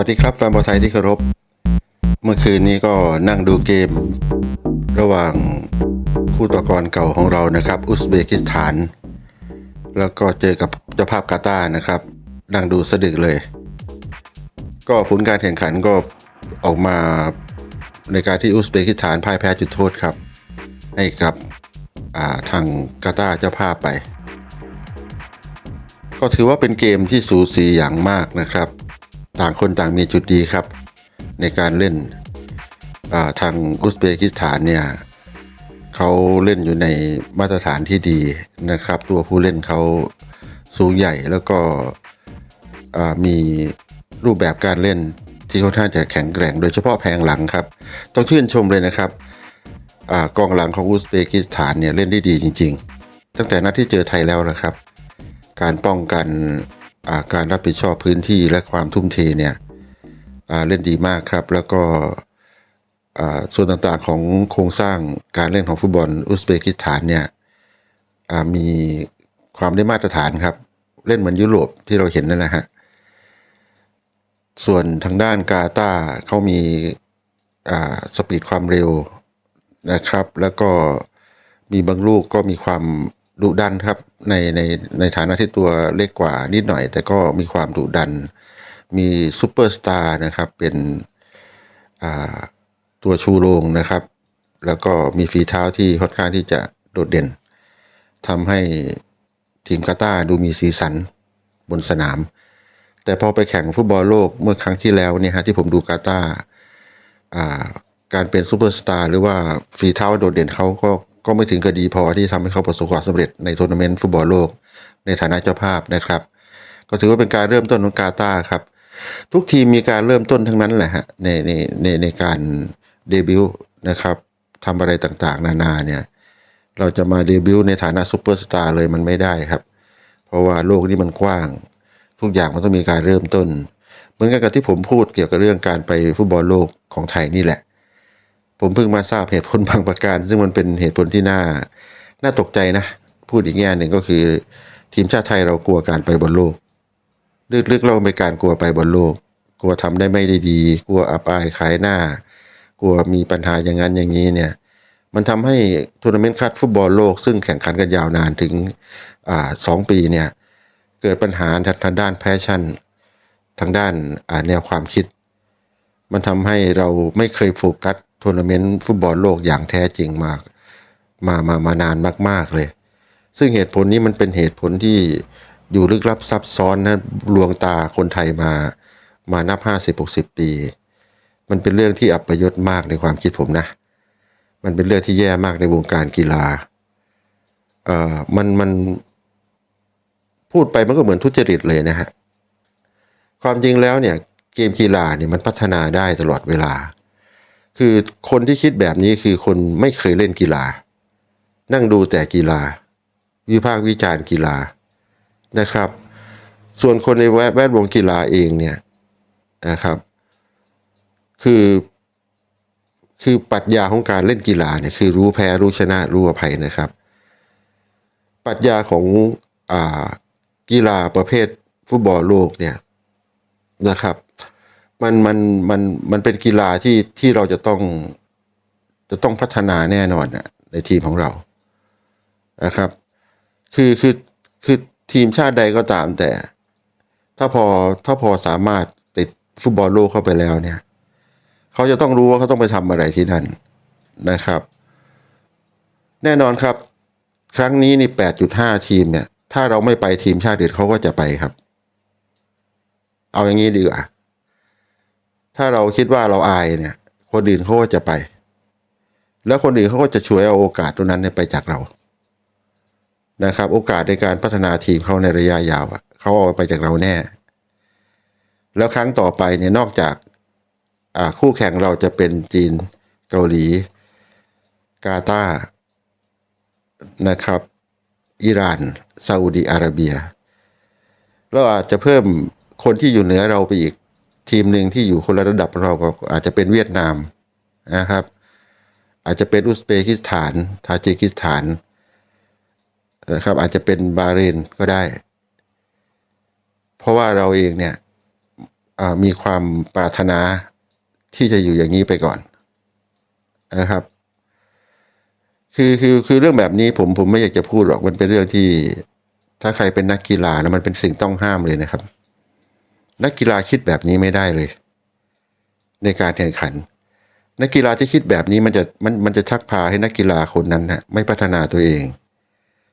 วัสดีครับแฟนบอลไทยที่เคารพ เมื่อคืนนี้ก็นั่งดูเกม ระหว่างคู่ต่อกรเก่าของเรานะครับ อุซเบกิสถาน แล้วก็เจอกับเจ้าภาพกาตาร์นะครับ นั่งดูสะดึกเลย ก็ผลการแข่งขันก็ออกมาในการที่อุซเบกิสถานพ่ายแพ้จุดโทษครับ ให้กับาทางกาตาร์เจ้าภาพไป ก็ถือว่าเป็นเกมที่สูสีอย่างมากนะครับ ต่างคนต่างมีจุดดีครับ ในการเล่นาทางอุซเบกิสถานเนี่ยเขาเล่นอยู่ในมาตรฐานที่ดีนะครับ ตัวผู้เล่นเขาสูงใหญ่แล้วก็มีรูปแบบการเล่นที่ค่อนข้างจะแข็งแกร่ง โดยเฉพาะแผงหลังครับ ต้องชื่นชมเลยนะครับอกองหลังของอุซเบกิสถานเนี่ยเล่นได้ดีจริง ๆ ตั้งแต่นัดที่เจอไทยแล้วนะครับ การป้องกัน การรับผิดชอบพื้นที่และความทุ่มเทเนี่ยเล่นดีมากครับ แล้วก็ส่วนต่างๆของโครงสร้างการเล่นของฟุตบอลอุซเบกิสถานเนี่ยมีความได้มาตรฐานครับ เล่นเหมือนยุโรปที่เราเห็นนั่นแหละฮะส่วนทางด้านกาตาเขามีสปีดความเร็วนะครับ แล้วก็มีบางลูกก็มีความ ดุดันครับในในในฐานะที่ตัวเล็กกว่านิดหน่อย แต่ก็มีความดุดัน มีซูเปอร์สตาร์นะครับเป็นตัวชูโรงนะครับ แล้วก็มีฝีเท้าที่ค่อนข้างที่จะโดดเด่นทำให้ทีมกาตาร์ดูมีสีสันบนสนาม แต่พอไปแข่งฟุตบอลโลกเมื่อครั้งที่แล้วเนี่ยฮะที่ผมดูกาตาร์อ่าการเป็นซูเปอร์สตาร์หรือว่าฝีเท้าโดดเด่นเขาก็ ก็ไม่ถึงกับดีพอที่ทำให้เขาประสบความสำเร็จในทัวร์นาเมนต์ฟุตบอลโลก ในฐานะเจ้าภาพนะครับ ก็ถือว่าเป็นการเริ่มต้นของกาตาครับ ทุกทีมมีการเริ่มต้นทั้งนั้นแหละฮะในในในในการเดบิวต์นะครับทำอะไรต่างๆ นานาเนี่ยเราจะมาเดบิวต์ในฐานะซูเปอร์สตาร์เลยมันไม่ได้ครับ เพราะว่าโลกนี้มันกว้าง ทุกอย่างมันต้องมีการเริ่มต้น เหมือนกันกับที่ผมพูดเกี่ยวกับเรื่องการไปฟุตบอลโลกของไทยนี่แหละ ผมเพิ่งมาทราบเหตุผลบางประการ ซึ่งมันเป็นเหตุผลที่น่าน่าตกใจนะ พูดอีกแง่หนึ่งก็คือ ทีมชาติไทยเรากลัวการไปบอลโลกลึกๆเราเป็นการกลัวไปบอลโลก กลัวทำได้ไม่ได้ดี กลัวอับอายขายหน้า กลัวมีปัญหาอย่างนั้นอย่างนี้เนี่ย มันทำให้ทัวร์นาเมนต์คัดฟุตบอลโลก ซึ่งแข่งขันกันยาวนานถึงอ่าสองปีเนี่ยเกิดปัญหาทางด้านแพชชั่น ทางด้านแนวความคิด มันทำให้เราไม่เคยโฟกัส ทัวร์นาเมนต์ฟุตบอลโลกอย่างแท้จริงมากมามามานานมาก ๆ เลย ซึ่งเหตุผลนี้มันเป็นเหตุผลที่อยู่ลึกลับซับซ้อนนะลวงตาคนไทยมามานับห้าสิบหกสิบปี มันเป็นเรื่องที่อัปยศมากในความคิดผมนะ มันเป็นเรื่องที่แย่มากในวงการกีฬา เอ่อ มันมันพูดไปมันก็เหมือนทุจริตเลยนะฮะ ความจริงแล้วเนี่ยเกมกีฬาเนี่ยมันพัฒนาได้ตลอดเวลา คือคนที่คิดแบบนี้คือคนไม่เคยเล่นกีฬา นั่งดูแต่กีฬา วิพากษ์วิจารณ์กีฬานะครับ ส่วนคนในแวดวดวงกีฬาเองเนี่ยนะครับ คือคือปรัชญาของการเล่นกีฬาเนี่ยคือรู้แพ้รู้ชนะรู้อภัยนะครับ ปรัชญาของอ่ากีฬาประเภทฟุตบอลโลกเนี่ยนะครับ มันมันมันมันเป็นกีฬาที่ที่เราจะต้องจะต้องพัฒนาแน่นอนนะในทีมของเรานะครับ คือคือคือทีมชาติใดก็ตามแต่ ถ้าพอถ้าพอสามารถติดฟุตบอลโลกเข้าไปแล้วเนี่ยเขาจะต้องรู้ว่าเขาต้องไปทำอะไรที่นั่นนะครับ แน่นอนครับ ครั้งนี้นี่แปดจุดห้าทีมเนี่ย ถ้าเราไม่ไปทีมชาติอื่นเขาก็จะไปครับ เอาอย่างนี้ดีกว่า ถ้าเราคิดว่าเราอายเนี่ย คนอื่นเขาก็จะไป แล้วคนอื่นเขาก็จะช่วยเอาโอกาสตรงนั้นเนี่ยไปจากเรา นะครับ โอกาสในการพัฒนาทีมเขาในระยะยาวอะเขาเอาไปจากเราแน่ แล้วครั้งต่อไปเนี่ยนอกจากคู่แข่งเราจะเป็นจีนเกาหลี กาตาร์นะครับอิหร่านซาอุดีอาระเบีย เราอาจจะเพิ่มคนที่อยู่เหนือเราไปอีก ทีมหนึ่งที่อยู่คนละระดับเราก็อาจจะเป็นเวียดนามนะครับ อาจจะเป็นอุซเบกิสถาน ทาจิกิสถานนะครับอาจจะเป็นบาเรนก็ได้ เพราะว่าเราเองเนี่ยมีความปรารถนาที่จะอยู่อย่างนี้ไปก่อนนะครับ คือคือคือเรื่องแบบนี้ผมผมไม่อยากจะพูดหรอกมันเป็นเรื่องที่ ถ้าใครเป็นนักกีฬานะมันเป็นสิ่งต้องห้ามเลยนะครับ นักกีฬาคิดแบบนี้ไม่ได้เลย ในการแข่งขัน นักกีฬาที่คิดแบบนี้มันจะมันมันจะชักพาให้นักกีฬาคนนั้นนะไม่พัฒนาตัวเอง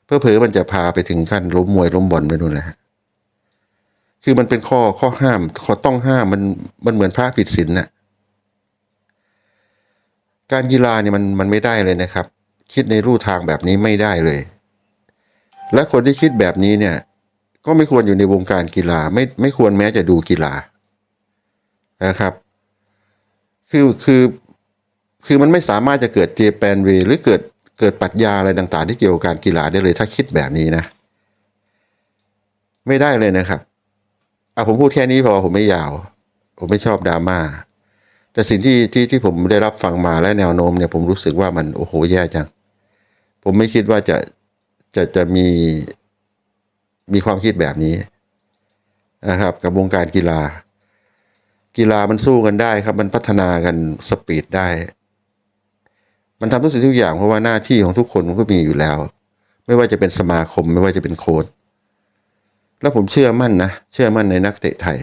เพื่อเพอมันจะพาไปถึงขั้นล้มมวยล้มบอลไปนู่นนะฮะคือมันเป็นข้อข้อห้ามข้อต้องห้ามมันมันเหมือนพระผิดศีลน่ะการกีฬาเนี่ยมันมันไม่ได้เลยนะครับ คิดในรูทางแบบนี้ไม่ได้เลย และคนที่คิดแบบนี้เนี่ย ก็ไม่ควรอยู่ในวงการกีฬาไม่ไม่ควรแม้จะดูกีฬานะครับ คือคือคือมันไม่สามารถจะเกิดเจแปนเวหรือเกิดเกิดปรัชญาอะไรต่างๆ ที่เกี่ยวกับการกีฬาได้เลย ถ้าคิดแบบนี้นะ ไม่ได้เลยนะครับอะผมพูดแค่นี้พอผมไม่ยาว ผมไม่ชอบดราม่าแต่สิ่งที่ที่ที่ผมได้รับฟังมาและแนวโน้มเนี่ยผมรู้สึกว่ามันโอ้โหแย่จัง ผมไม่คิดว่าจะจะจะมี มีความคิดแบบนี้นะครับ กับวงการกีฬา กีฬามันสู้กันได้ครับ มันพัฒนากันสปีดได้ มันทำทุกสิ่งทุกอย่างเพราะว่าหน้าที่ของทุกคนมันก็มีอยู่แล้ว ไม่ว่าจะเป็นสมาคม ไม่ว่าจะเป็นโค้ชแล้วผมเชื่อมั่นนะ เชื่อมั่นในนักเตะไทย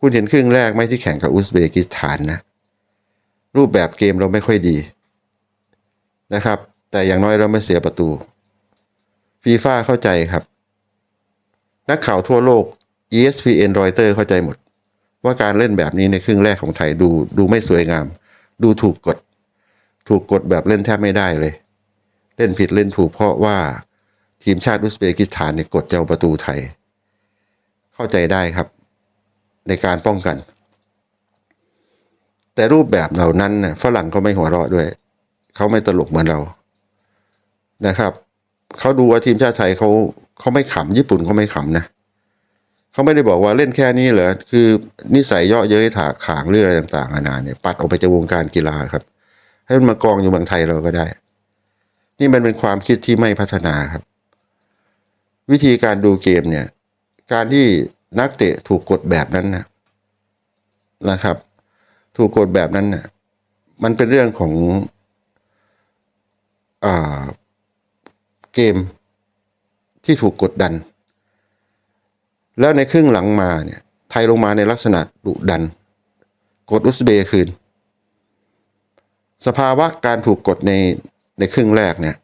คุณเห็นครึ่งแรกไหมที่แข่งกับอุซเบกิสถานนะ รูปแบบเกมเราไม่ค่อยดีนะครับ แต่อย่างน้อยเราไม่เสียประตูฟีฟ่าเข้าใจครับ นักข่าวทั่วโลก ESPN Reuters เข้าใจหมด ว่าการเล่นแบบนี้ในครึ่งแรกของไทยดูดูไม่สวยงาม ดูถูกกฎถูกกฎแบบเล่นแทบไม่ได้เลย เล่นผิดเล่นถูกเพราะว่าทีมชาติอุซเบกิสถานเนี่ยกดเจ้าประตูไทย เข้าใจได้ครับ ในการป้องกัน แต่รูปแบบเหล่านั้นน่ะฝรั่งเขาไม่หัวเราะด้วย เขาไม่ตลกเหมือนเรานะครับ เขาดูว่าทีมชาติไทยเขา เขาไม่ขำญี่ปุ่นเขาไม่ขำนะเขาไม่ได้บอกว่าเล่นแค่นี้เหรอคือนิสัยเยาะเย้ยถากขางเรื่องอะไรต่างๆนานาเนี่ยปัดออกไปจากวงการกีฬาครับ ให้มันมากองอยู่เมืองไทยเราก็ได้ นี่มันเป็นความคิดที่ไม่พัฒนาครับ วิธีการดูเกมเนี่ย การที่นักเตะถูกกดแบบนั้นนะนะครับ ถูกกดแบบนั้นนะมันเป็นเรื่องของอเกม ที่ถูกกดดัน แล้วในครึ่งหลังมาเนี่ย ไทยลงมาในลักษณะดุดัน กดอุซเบย์คืน สภาวะการถูกกดในในครึ่งแรกเนี่ย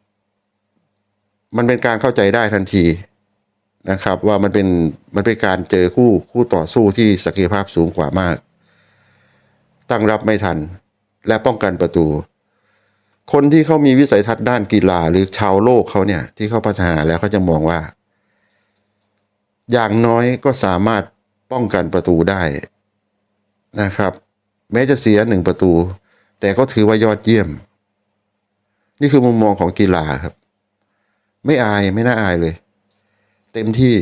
มันเป็นการเข้าใจได้ทันทีนะครับ ว่ามันเป็นมันเป็นการเจอคู่คู่ต่อสู้ที่ศักยภาพสูงกว่ามาก ตั้งรับไม่ทันและป้องกันประตู คนที่เขามีวิสัยทัศน์ด้านกีฬาหรือชาวโลกเขาเนี่ย ที่เขาพัฒนาแล้วเขาจะมองว่า อย่างน้อยก็สามารถป้องกันประตูได้นะครับ แม้จะเสียหนึ่งประตู แต่ก็ถือว่ายอดเยี่ยม นี่คือมุมมองของกีฬาครับ ไม่อายไม่น่าอายเลย เต็มที่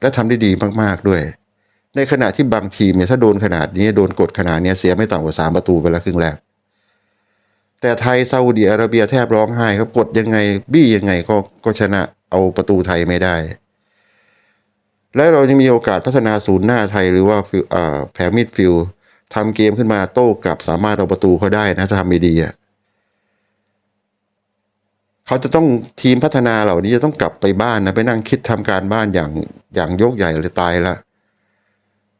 และทำได้ดีมาก ๆ ด้วย ในขณะที่บางทีมเนี่ยถ้าโดนขนาดนี้โดนกดขนาดนี้เสียไม่ต่ำกว่าสามประตูไปแล้วครึ่งแรก แต่ไทยซาอุดิอาระเบียแทบร้องไห้ครับกดยังไงบี้ยังไงก็ก็ชนะเอาประตูไทยไม่ได้ และเรายังมีโอกาสพัฒนาศูนย์หน้าไทยหรือว่าฟิลอ่าแผงมิดฟิลทำเกมขึ้นมาโต้กลับสามารถเอาประตูเขาได้นะถ้าทำไม่ดีอะเขาจะต้องทีมพัฒนาเหล่านี้จะต้องกลับไปบ้านนะไปนั่งคิดทำการบ้านอย่างอย่างยกใหญ่เลยตายละ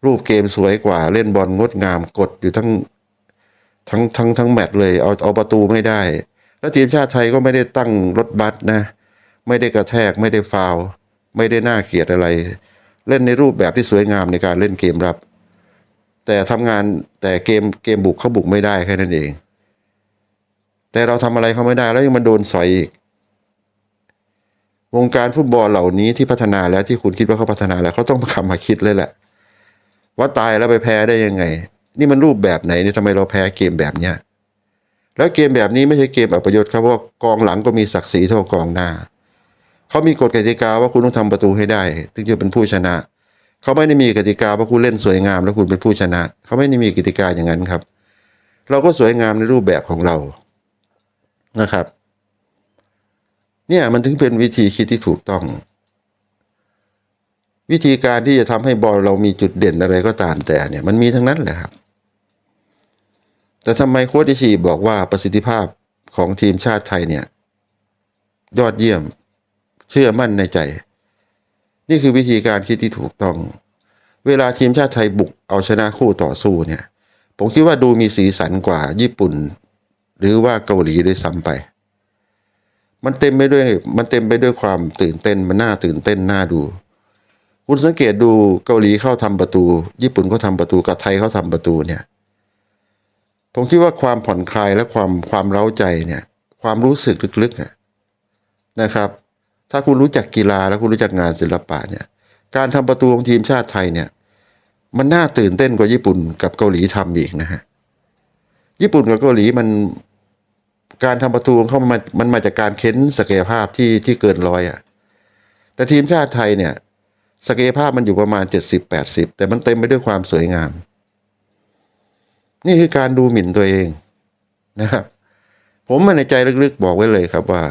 รูปเกมสวยกว่าเล่นบอลงดงามกดอยู่ทั้ง ทั้งทั้งทั้งแมตช์เลยเอาเอาประตูไม่ได้ แล้วทีมชาติไทยก็ไม่ได้ตั้งรถบัสนะ ไม่ได้กระแทกไม่ได้ฟาวไม่ได้น่าเกลียดอะไร เล่นในรูปแบบที่สวยงามในการเล่นเกมรับ แต่ทำงานแต่เกมเกมบุกเขาบุกไม่ได้แค่นั้นเอง แต่เราทำอะไรเขาไม่ได้แล้วยังมาโดนสอยอีกวงการฟุตบอลเหล่านี้ที่พัฒนาแล้วที่คุณคิดว่าเขาพัฒนาแล้วเขาต้องมาคำมาคิดเลยแหละ ว่าตายแล้วไปแพ้ได้ยังไง นี่มันรูปแบบไหนนี่ทำไมเราแพ้เกมแบบเนี้ยแล้วเกมแบบนี้ไม่ใช่เกมอัปยศครับเพราะว่ากองหลังก็มีศักดิ์ศรีเท่ากองหน้า เขามีกฎกติกาว่าคุณต้องทำประตูให้ได้ ถึงจะเป็นผู้ชนะ เขาไม่ได้มีกติกาว่าคุณเล่นสวยงาม แล้วคุณเป็นผู้ชนะ เขาไม่ได้มีกติกาอย่างนั้นครับ เราก็สวยงามในรูปแบบของเรานะครับ เนี่ยมันถึงเป็นวิธีคิดที่ถูกต้อง วิธีการที่จะทำให้บอลเรามีจุดเด่นอะไรก็ตามแต่เนี่ยมันมีทั้งนั้นแหละครับแต่ทำไมโค้ชอิชิบอกว่าประสิทธิภาพของทีมชาติไทยเนี่ย ยอดเยี่ยมเชื่อมั่นในใจ นี่คือวิธีการคิดที่ถูกต้อง เวลาทีมชาติไทยบุกเอาชนะคู่ต่อสู้เนี่ย ผมคิดว่าดูมีสีสันกว่าญี่ปุ่น หรือว่าเกาหลีด้วยซ้ำไป มันเต็มไปด้วยมันเต็มไปด้วยความตื่นเต้นมันน่าตื่นเต้นน่าดู คุณสังเกตดูเกาหลีเข้าทำประตู ญี่ปุ่นเขาทำประตูกับไทยเขาทำประตูเนี่ยผมคิดว่าความผ่อนคลายและความความเร้าใจเนี่ยความรู้สึกลึกๆนะครับ ถ้าคุณรู้จักกีฬาและคุณรู้จักงานศิลปะเนี่ยการทำประตูของทีมชาติไทยเนี่ยมันน่าตื่นเต้นกว่าญี่ปุ่นกับเกาหลีทำอีกนะฮะญี่ปุ่นกับเกาหลีมันการทำประตูของเขามันมามันมาจากการเค้นศักยภาพที่ที่เกินร้อยอะ่ะแต่ทีมชาติไทยเนี่ย ศักยภาพมันอยู่ประมาณเจ็ดสิบแปดสิบแต่มันเต็มไปด้วยความสวยงาม นี่คือการดูหมิ่นตัวเองนะครับผมมาในใจลึกๆบอกไว้เลยครับว่า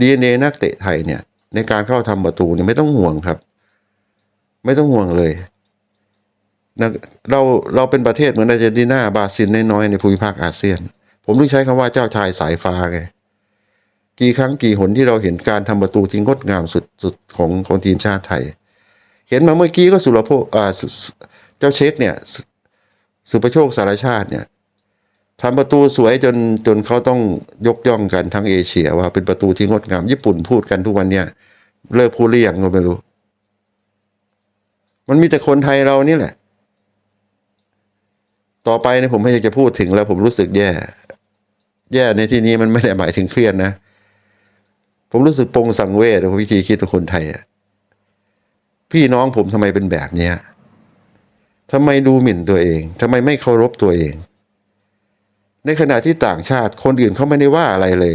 DNA นักเตะไทยเนี่ย ในการเข้าทำประตูเนี่ยไม่ต้องห่วงครับ ไม่ต้องห่วงเลยนะเราเราเป็นประเทศเหมือนอาร์เจนตินาบราซิลน้อยๆในภูมิภาคอาเซียน ผมต้องใช้คำว่าเจ้าชายสายฟ้าไงกี่ครั้งกี่หนที่เราเห็นการทำประตูที่งดงามสุดๆของของทีมชาติไทย เห็นมาเมื่อกี้ก็สุรพงษ์อ่าเจ้าเช็คเนี่ยสุประโชคสารชาติเนี่ยทำประตูสวยจนจนเขาต้องยกย่องกันทั้งเอเชียว่าเป็นประตูที่งดงาม ญี่ปุ่นพูดกันทุกวันเนี่ยเลิกพูดเรียงก็ไม่รู้ มันมีแต่คนไทยเรานี่แหละ ต่อไปเนี่ยผมไม่อยากจะพูดถึงแล้วผมรู้สึกแย่ แย่ในที่นี้มันไม่ได้หมายถึงเครียดนะ ผมรู้สึกปรงสังเวชวิธีคิดของคนไทยอะ พี่น้องผมทำไมเป็นแบบนี้ทำไมดูหมิ่นตัวเองทำไมไม่เคารพตัวเอง ในขณะที่ต่างชาติคนอื่นเขาไม่ได้ว่าอะไรเลย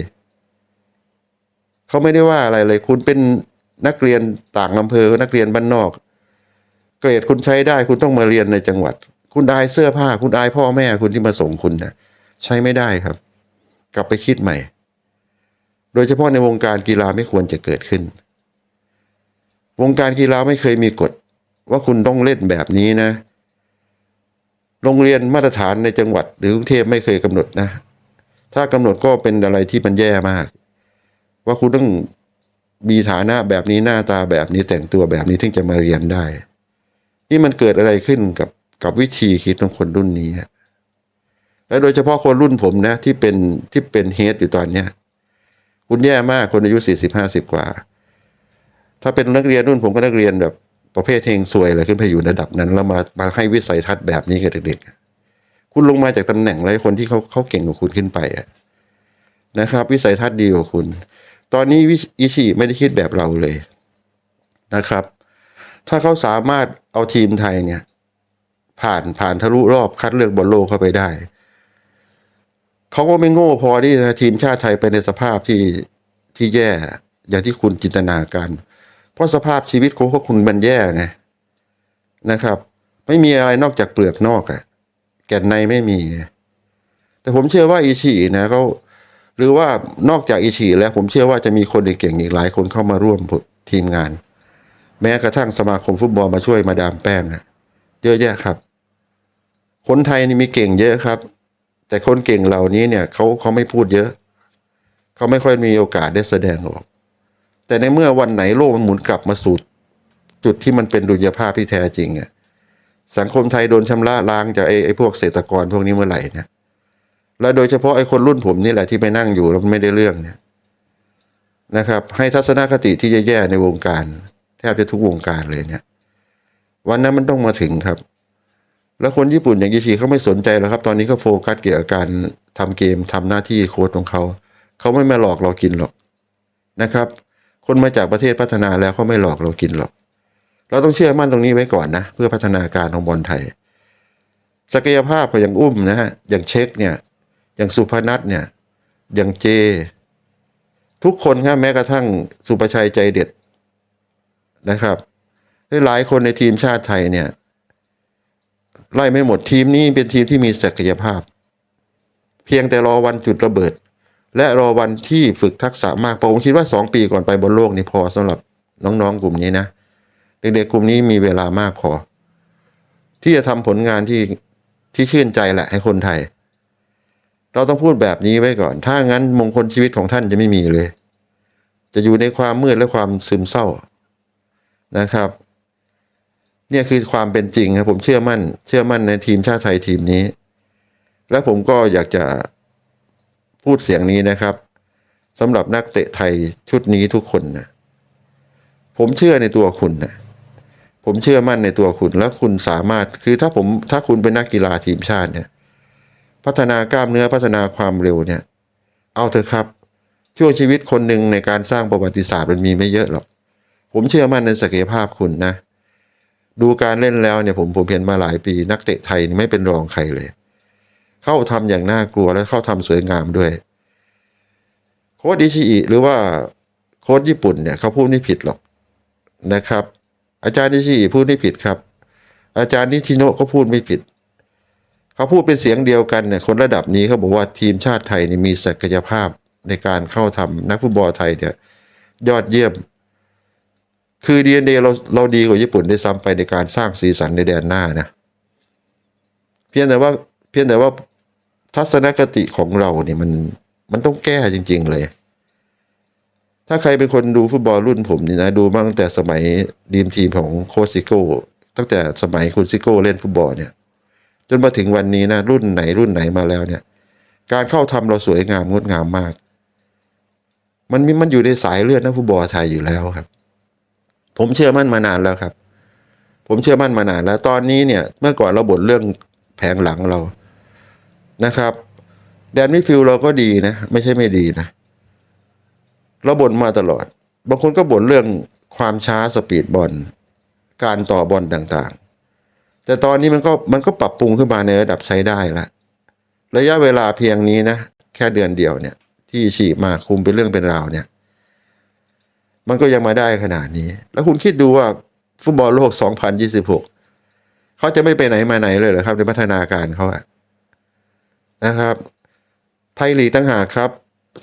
เขาไม่ได้ว่าอะไรเลย คุณเป็นนักเรียนต่างอำเภอนักเรียนบ้านนอก เกรดคุณใช้ได้ คุณต้องมาเรียนในจังหวัด คุณอายเสื้อผ้า คุณอายพ่อแม่คุณที่มาส่งคุณนะใช้ไม่ได้ครับ กลับไปคิดใหม่ โดยเฉพาะในวงการกีฬาไม่ควรจะเกิดขึ้น วงการกีฬาไม่เคยมีกฎ ว่าคุณต้องเล่นแบบนี้นะ โรงเรียนมาตรฐานในจังหวัดหรือกรุงเทพไม่เคยกำหนดนะ ถ้ากำหนดก็เป็นอะไรที่มันแย่มาก ว่าคุณต้องมีฐานะแบบนี้หน้าตาแบบนี้แต่งตัวแบบนี้ถึงจะมาเรียนได้ นี่มันเกิดอะไรขึ้นกับกับวิธีคิดของคนรุ่นนี้และโดยเฉพาะคนรุ่นผมนะที่เป็นที่เป็นเฮดอยู่ตอนเนี้ยคุณแย่มากคนอายุสี่สิบห้าสิบกว่า ถ้าเป็นนักเรียนรุ่นผมก็นักเรียนแบบ ประเภทเฮงซวยอะไรขึ้นไปอยู่ระดับนั้น แล้วมามาให้วิสัยทัศน์แบบนี้กับเด็กๆคุณลงมาจากตำแหน่งอะไรคนที่เขาเขาเก่งกว่าคุณขึ้นไปอะนะครับ วิสัยทัศน์ดีกว่าคุณ ตอนนี้วิอิชิไม่ได้คิดแบบเราเลยนะครับ ถ้าเขาสามารถเอาทีมไทยเนี่ย ผ่านผ่านทะลุรอบคัดเลือกบอลโลกเข้าไปได้เขาก็ไม่โง่พอที่จะทีมชาติไทยไปในสภาพที่ที่แย่อย่างที่คุณจินตนาการ เพราะสภาพชีวิตของพวกคุณมันแย่ไงนะครับ ไม่มีอะไรนอกจากเปลือกนอกอะแก่นในไม่มี แต่ผมเชื่อว่าอิชินะเขาหรือว่านอกจากอิชิแล้วผมเชื่อว่าจะมีคนเก่งอีกหลายคนเข้ามาร่วมทีมงาน แม้กระทั่งสมาคมฟุตบอลมาช่วยมาดามแป้งอะเยอะแยะครับ คนไทยนี่มีเก่งเยอะครับ แต่คนเก่งเหล่านี้เนี่ยเขาเขาไม่พูดเยอะ เขาไม่ค่อยมีโอกาสได้แสดงออก แต่ในเมื่อวันไหนโลกมันหมุนกลับมาสู่จุดที่มันเป็นดุลยภาพที่แท้จริงอะสังคมไทยโดนชำระล้างจากไอ้ไอ้พวกเศรษฐกรพวกนี้เมื่อไหร่นี่ยและโดยเฉพาะไอ้คนรุ่นผมนี่แหละที่ไปนั่งอยู่แล้วไม่ได้เรื่องเนี่ยนะครับ ให้ทัศนคติที่แย่ๆในวงการ แทบจะทุกวงการเลยเนี่ย วันนั้นมันต้องมาถึงครับ แล้วคนญี่ปุ่นอย่างยิชิเขาไม่สนใจหรอกครับ ตอนนี้เขาโฟกัสเกี่ยวกับการทำเกมทำหน้าที่โค้ชของเขา เขาไม่มาหลอกเรากินหรอกนะครับ คนมาจากประเทศพัฒนาแล้วเขาไม่หลอกเรากินหรอก เราต้องเชื่อมั่นตรงนี้ไว้ก่อนนะ เพื่อพัฒนาการของบอลไทย ศักยภาพของอย่างอุ้มนะฮะอย่างเช็คเนี่ยอย่างสุพนัทเนี่ยอย่างเจ ทุกคนครับแม้กระทั่งสุประชัยใจเด็ดนะครับหลายคนในทีมชาติไทยเนี่ยไล่ไม่หมดทีมนี้เป็นทีมที่มีศักยภาพ เพียงแต่รอวันจุดระเบิด และรอวันที่ฝึกทักษะมากผมคิดว่าสองปีก่อนไปบนโลกนี่พอสำหรับน้องๆกลุ่มนี้นะ เด็กๆกลุ่มนี้มีเวลามากพอ ที่จะทำผลงานที่ที่ชื่นใจแหละให้คนไทย เราต้องพูดแบบนี้ไว้ก่อน ถ้างั้นมงคลชีวิตของท่านจะไม่มีเลย จะอยู่ในความมืดและความซึมเศร้านะครับ เนี่ยคือความเป็นจริงครับผมเชื่อมั่น เชื่อมั่นในทีมชาติไทยทีมนี้ และผมก็อยากจะ พูดเสียงนี้นะครับสำหรับนักเตะไทยชุดนี้ทุกคนนะผมเชื่อในตัวคุณนะผมเชื่อมั่นในตัวคุณและคุณสามารถคือถ้าผมถ้าคุณเป็นนักกีฬาทีมชาติเนี่ย พัฒนากล้ามเนื้อพัฒนาความเร็วเนี่ย เอาเถอะครับ ช่วงชีวิตคนหนึ่งในการสร้างประวัติศาสตร์มันมีไม่เยอะหรอก ผมเชื่อมั่นในศักยภาพคุณนะ ดูการเล่นแล้วเนี่ยผมผมเห็นมาหลายปี นักเตะไทยไม่เป็นรองใครเลย เข้าทำอย่างน่ากลัวและเข้าทำสวยงามด้วย โค้ดอิชิอิหรือว่าโค้ดญี่ปุ่นเนี่ยเขาพูดไม่ผิดหรอกนะครับ อาจารย์อิชิอิพูดไม่ผิดครับ อาจารย์นิชิโนะก็พูดไม่ผิด เขาพูดเป็นเสียงเดียวกันเนี่ยคนระดับนี้เขาบอกว่าทีมชาติไทยนี่มีศักยภาพในการเข้าทำนักฟุตบอลไทยเนี่ยยอดเยี่ยม คือดีเอ็นเเราเราดีกว่าญี่ปุ่นได้ซ้ำไปในการสร้างสีสันในแดนหน้านะเพียงแต่ว่าเพียงแต่ว่า ทัศนคติของเราเนี่ยมันมันต้องแก้จริง ๆ เลย ถ้าใครเป็นคนดูฟุตบอลรุ่นผมนี่นะ ดูมาตั้งแต่สมัยดีมทีมของโคชซิโก้ตั้งแต่สมัยคุณซิโก้เล่นฟุตบอลเนี่ย จนมาถึงวันนี้นะรุ่นไหนรุ่นไหนมาแล้วเนี่ย การเข้าทำเราสวยงามงดงามมาก มันมีมันอยู่ในสายเลือดนักฟุตบอลไทยอยู่แล้วครับ ผมเชื่อมั่นมานานแล้วครับ ผมเชื่อมั่นมานานแล้ว ตอนนี้เนี่ย เมื่อก่อนเราบ่นเรื่องแผงหลังเรา นะครับ แดนมิดฟิลเราก็ดีนะ ไม่ใช่ไม่ดีนะเราบ่นมาตลอด บางคนก็บ่นเรื่องความช้าสปีดบอลการต่อบอลต่างๆ แต่ตอนนี้มันก็มันก็ปรับปรุงขึ้นมาในระดับใช้ได้ละระยะเวลาเพียงนี้นะ แค่เดือนเดียวเนี่ย ที่ฉีมาคุมเป็นเรื่องเป็นราวเนี่ย มันก็ยังมาได้ขนาดนี้ แล้วคุณคิดดูว่าฟุตบอลโลก 2026 เขาจะไม่ไปไหนมาไหนเลยเหรอครับในพัฒนาการเขาอะ นะครับ ไทยลีกตั้งหากครับ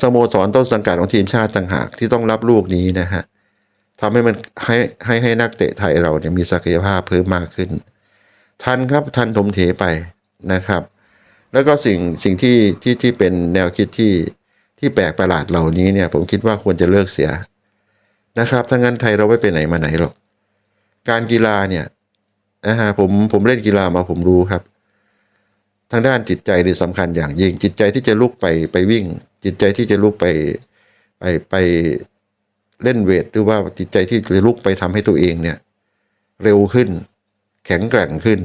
สโมสรต้นสังกัดของทีมชาติต่างหากที่ต้องรับลูกนี้นะฮะทำให้มันให้ให้ให้นักเตะไทยเราเนี่ยมีศักยภาพเพิ่มมากขึ้น ทันครับทันถมเถไปนะครับ แล้วก็สิ่งสิ่งที่ที่ที่เป็นแนวคิดที่ที่แปลกประหลาดเหล่านี้เนี่ย ผมคิดว่าควรจะเลิกเสียนะครับถ้างั้นไทยเราไม่ไปไหนมาไหนหรอก การกีฬาเนี่ยนะฮะผมผมเล่นกีฬามาผมรู้ครับ ทางด้านจิตใจนี่สำคัญอย่างยิ่งจิตใจที่จะลุกไปไปวิ่ง จิตใจที่จะลุกไปไปไปเล่นเวทหรือว่าจิตใจที่จะลุกไปทำให้ตัวเองเนี่ยเร็วขึ้น แข็งแกร่งขึ้น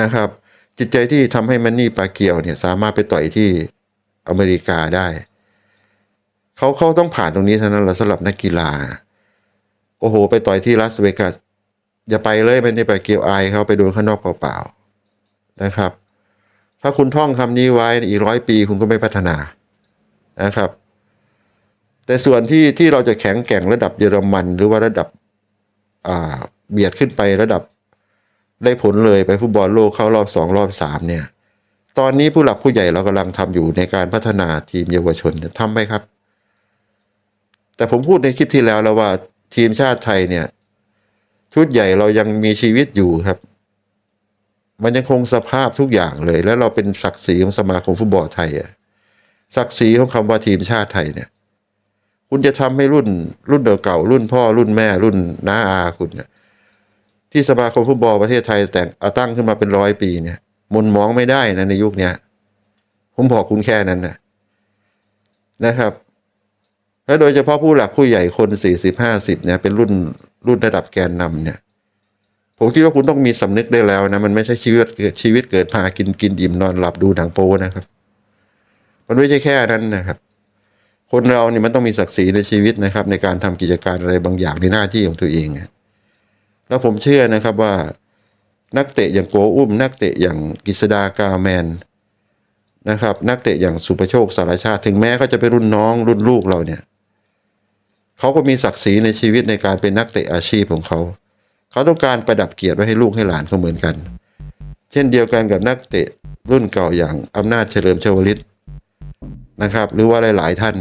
นะครับ จิตใจที่ทำให้มันนี่ปาเกียวเนี่ยสามารถไปต่อยที่อเมริกาได้เขาเขาต้องผ่านตรงนี้เท่านั้นแหละสำหรับนักกีฬาโอ้โห ไปต่อยที่ลาสเวกัสอย่าไปเลยไม่ได้ไปเกียวอายเขาไปโดนข้างนอกเปล่าๆนะครับ ถ้าคุณท่องคำนี้ไว้อีกร้อยปีคุณก็ไม่พัฒนานะครับ แต่ส่วนที่ที่เราจะแข็งแกร่งระดับเยอรมัน หรือว่าระดับเบียดขึ้นไประดับได้ผลเลยไปฟุตบอลโลกเข้ารอบสองรอบสามเนี่ย ตอนนี้ผู้หลักผู้ใหญ่เรากำลังทำอยู่ในการพัฒนาทีมเยาวชนทำไปครับ แต่ผมพูดในคลิปที่แล้วแล้วว่าทีมชาติไทยเนี่ย ชุดใหญ่เรายังมีชีวิตอยู่ครับ มันยังคงสภาพทุกอย่างเลย แล้วเราเป็นศักดิ์ศรีของสมาคมฟุตบอลไทยอะศักดิ์ศรีของคำว่าทีมชาติไทยเนี่ย คุณจะทำให้รุ่นรุ่นเดิมเก่า รุ่นพ่อรุ่นแม่ รุ่นน้าอาคุณเนี่ยที่สมาคมฟุตบอลประเทศไทยแต่งอตั้งขึ้นมาเป็นร้อยปีเนี่ยมนมองไม่ได้นะในยุคเนี้ยผมบอกคุณแค่นั้นนะนะครับ แล้วโดยเฉพาะผู้หลักผู้ใหญ่คนสี่สิบห้าสิบเนี่ยเป็นรุ่นรุ่นระดับแกนนำเนี่ย ผมคิดว่าคุณต้องมีสำนึกได้แล้วนะมันไม่ใช่ชีวิตเกิดชีวิตเกิดพากินกินอิ่มนอนหลับดูหนังโป๊นะครับ มันไม่ใช่แค่นั้นนะครับ คนเราเนี่ยมันต้องมีศักดิ์ศรีในชีวิตนะครับ ในการทำกิจการอะไรบางอย่างในหน้าที่ของตัวเองแล้วผมเชื่อนะครับว่านักเตะอย่างโกอุ้ม นักเตะอย่างกฤษดากาแมนนะครับ นักเตะอย่างสุประโชคสารชาติ ถึงแม้เขาจะเป็นรุ่นน้องรุ่นลูกเราเนี่ยเขาก็มีศักดิ์ศรีในชีวิตในการเป็นนักเตะอาชีพของเขา เขาต้องการประดับเกียรติไว้ให้ลูกให้หลานเขาเหมือนกัน เช่นเดียวกันกับนักเตะรุ่นเก่าอย่างอำนาจเฉลิมชวลิตนะครับ หรือว่าหลาย ๆ ท่าน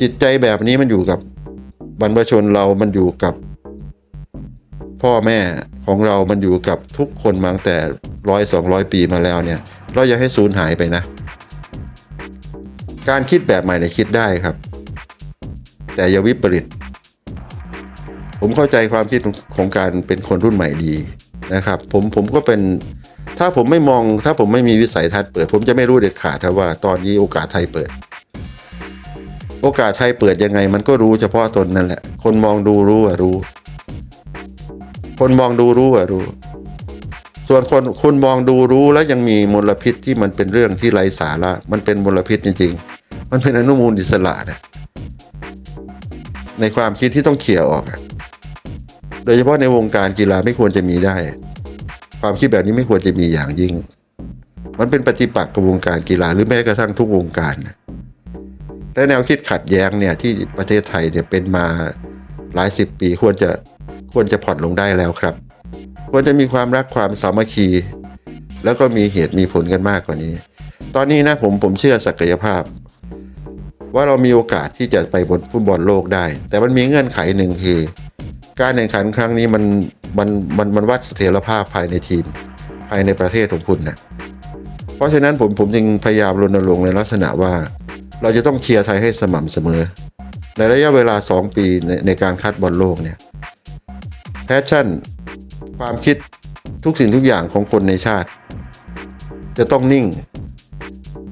จิตใจแบบนี้มันอยู่กับบรรพชนเรามันอยู่กับ พ่อแม่ของเรามันอยู่กับทุกคนมาตั้งแต่ร้อยสองร้อยปีมาแล้วเนี่ย เราอย่าให้สูญหายไปนะ การคิดแบบใหม่เนี่ยคิดได้ครับ แต่อย่าวิปริต ผมเข้าใจความคิดของการเป็นคนรุ่นใหม่ดีนะครับ ผมผมก็เป็นถ้าผมไม่มองถ้าผมไม่มีวิสัยทัศน์เปิด ผมจะไม่รู้เด็ดขาดว่าตอนนี้โอกาสไทยเปิด โอกาสไทยเปิดยังไง มันก็รู้เฉพาะตนนั่นแหละ คนมองดูรู้อะรู้ คนมองดูรู้อะรู้ ส่วนคนคนมองดูรู้แล้วยังมีมลพิษที่มันเป็นเรื่องที่ไร้สาระมันเป็นมลพิษจริง ๆ มันเป็นอนุมูลอิสระนะในความคิดที่ต้องเขี่ยออกอะ โดยเฉพาะในวงการกีฬาไม่ควรจะมีได้ ความคิดแบบนี้ไม่ควรจะมีอย่างยิ่ง มันเป็นปฏิปักษ์กับวงการกีฬาหรือแม้กระทั่งทุกวงการ และแนวคิดขัดแย้งเนี่ยที่ประเทศไทยเนี่ยเป็นมาหลายสิบปีควรจะควรจะผ่อนลงได้แล้วครับ ควรจะมีความรักความสามัคคี แล้วก็มีเหตุมีผลกันมากกว่านี้ ตอนนี้นะผมผมเชื่อศักยภาพ ว่าเรามีโอกาสที่จะไปบนฟุตบอลโลกได้ แต่มันมีเงื่อนไขหนึ่งคือ การแข่งขันครั้งนี้มันมันมันมันวัดเสถียรภาพภายในทีม ภายในประเทศของคุณนะเพราะฉะนั้นผมผมจึงพยายามรณรงค์ในลักษณะว่า เราจะต้องเชียร์ไทยให้สม่ำเสมอ ในระยะเวลา 2 ปีในในการคัดบอลโลกเนี่ยแพชชั่น ความคิดทุกสิ่งทุกอย่างของคนในชาติ จะต้องนิ่ง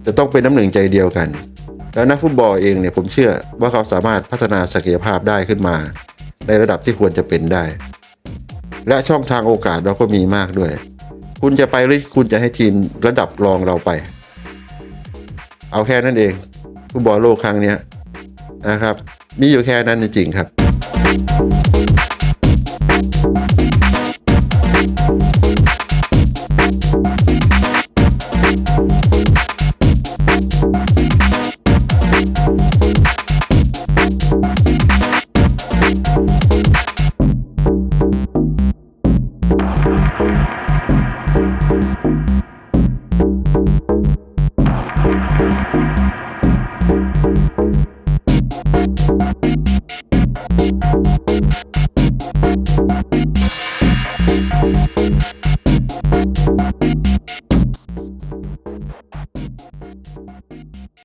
จะต้องเป็นน้ำหนึ่งใจเดียวกัน แล้วนักฟุตบอลเองเนี่ยผมเชื่อว่าเขาสามารถพัฒนาศักยภาพได้ขึ้นมา ในระดับที่ควรจะเป็นได้ และช่องทางโอกาสเราก็มีมากด้วย คุณจะไปหรือคุณจะให้ทีมระดับรองเราไป เอาแค่นั้นเองฟุตบอลโลกครั้งนี้นะครับ มีอยู่แค่นั้นจริงครับ